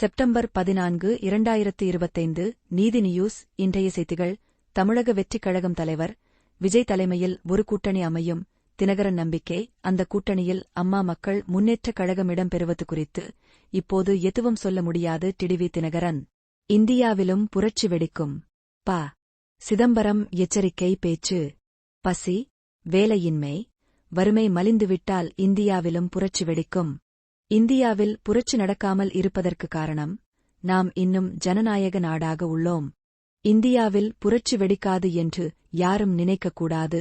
September பதினான்கு இரண்டாயிரத்து இருபத்தைந்து நீதி நியூஸ் இன்றைய செய்திகள். தமிழக வெற்றிக் கழகம் தலைவர் விஜய் தலைமையில் ஒரு கூட்டணி அமையும். தினகரன் நம்பிக்கை அந்த கூட்டணியில் அம்மா மக்கள் முன்னேற்றக் கழகம் இடம்பெறுவது குறித்து. இப்போது எதுவும் சொல்ல முடியாது டிடிவி தினகரன். இந்தியாவிலும் புரட்சி வெடிக்கும். ப. சிதம்பரம் எச்சரிக்கை பேச்சு. பசி வேலையின்மை வறுமை மலிந்துவிட்டால் இந்தியாவிலும் புரட்சி வெடிக்கும். இந்தியாவில் புரட்சி நடக்காமல் இருப்பதற்கு காரணம் நாம் இன்னும் ஜனநாயக நாடாக உள்ளோம். இந்தியாவில் புரட்சி வெடிக்காது என்று யாரும் நினைக்கக்கூடாது.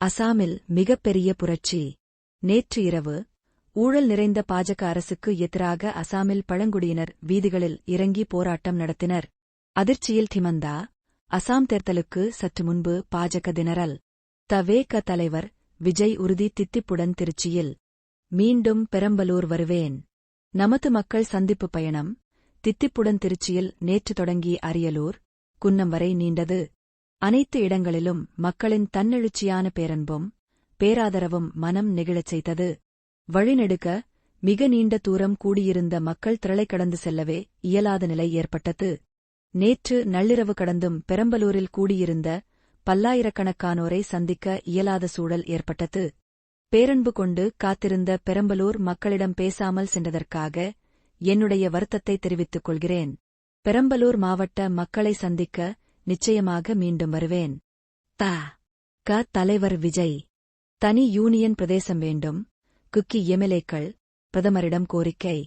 அசாமில் மிகப்பெரிய புரட்சி. நேற்று இரவு ஊழல் நிறைந்த பாஜக அரசுக்கு எதிராக அசாமில் பழங்குடியினர் வீதிகளில் இறங்கி போராட்டம் நடத்தினர். அதிர்ச்சியில் திமந்தா அசாம் தேர்தலுக்கு சற்று முன்பு பாஜக தினரல் தவேக தலைவர் விஜய் உறுதி தித்திப்புடன் திருச்சியில். மீண்டும் பெரம்பலூர் வருவேன். நமது மக்கள் சந்திப்பு பயணம் தித்திப்புடன் திருச்சியில் நேற்று தொடங்கி அரியலூர் குன்னம் வரை நீண்டது. அனைத்து இடங்களிலும் மக்களின் தன்னெழுச்சியான பேரன்பும் பேராதரவும் மனம் நெகிழச் செய்தது. வழிநெடுக்க மிக நீண்ட தூரம் கூடியிருந்த மக்கள் திரளை கடந்து செல்லவே இயலாத நிலை ஏற்பட்டது. நேற்று நள்ளிரவு கடந்தும் பெரம்பலூரில் கூடியிருந்த பல்லாயிரக்கணக்கானோரை சந்திக்க இயலாத சூழல் ஏற்பட்டது. பேரன்பு கொண்டு காத்திருந்த பெரம்பலூர் மக்களிடம் பேசாமல் சென்றதற்காக என்னுடைய வருத்தத்தை தெரிவித்துக் கொள்கிறேன். பெரம்பலூர் மாவட்ட மக்களை சந்திக்க நிச்சயமாக மீண்டும் வருவேன். த. க. தலைவர் விஜய். தனி யூனியன் பிரதேசம் வேண்டும். குக்கி எம்எல்ஏக்கள் பிரதமரிடம் கோரிக்கை.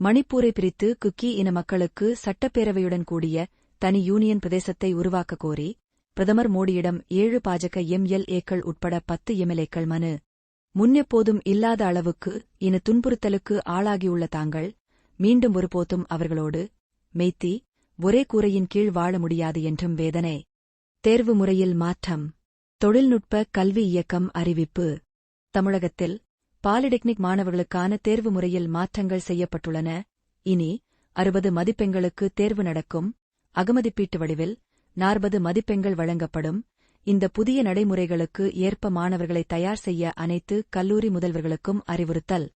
மணிப்பூரை பிரித்து குக்கி இன மக்களுக்கு சட்டப்பேரவையுடன் கூடிய தனி யூனியன் பிரதேசத்தை உருவாக்க கோரி பிரதமர் மோடியிடம் ஏழு பாஜக எம்எல்ஏக்கள் உட்பட பத்து எம்எல்ஏக்கள் மனு. முன்னெப்போதும் இல்லாத அளவுக்கு இன துன்புறுத்தலுக்கு ஆளாகியுள்ள தாங்கள் மீண்டும் ஒருபோதும் அவர்களோடு மெய்த்தி ஒரே கூரையின் கீழ் வாழ முடியாது என்றும் வேதனை. தேர்வு முறையில் மாற்றம். தொழில்நுட்ப கல்வி இயக்கம் அறிவிப்பு. தமிழகத்தில் பாலிடெக்னிக் மாணவர்களுக்கான தேர்வு முறையில் மாற்றங்கள் செய்யப்பட்டுள்ளன. இனி அறுபது மதிப்பெண்களுக்கு தேர்வு நடக்கும். அகமதிப்பீட்டு வடிவில் நாற்பது மதிப்பெண்கள் வழங்கப்படும். இந்த புதிய நடைமுறைகளுக்கு ஏற்ப மாணவர்களை தயார் செய்ய அனைத்து கல்லூரி முதல்வர்களுக்கும் அறிவுறுத்தல்.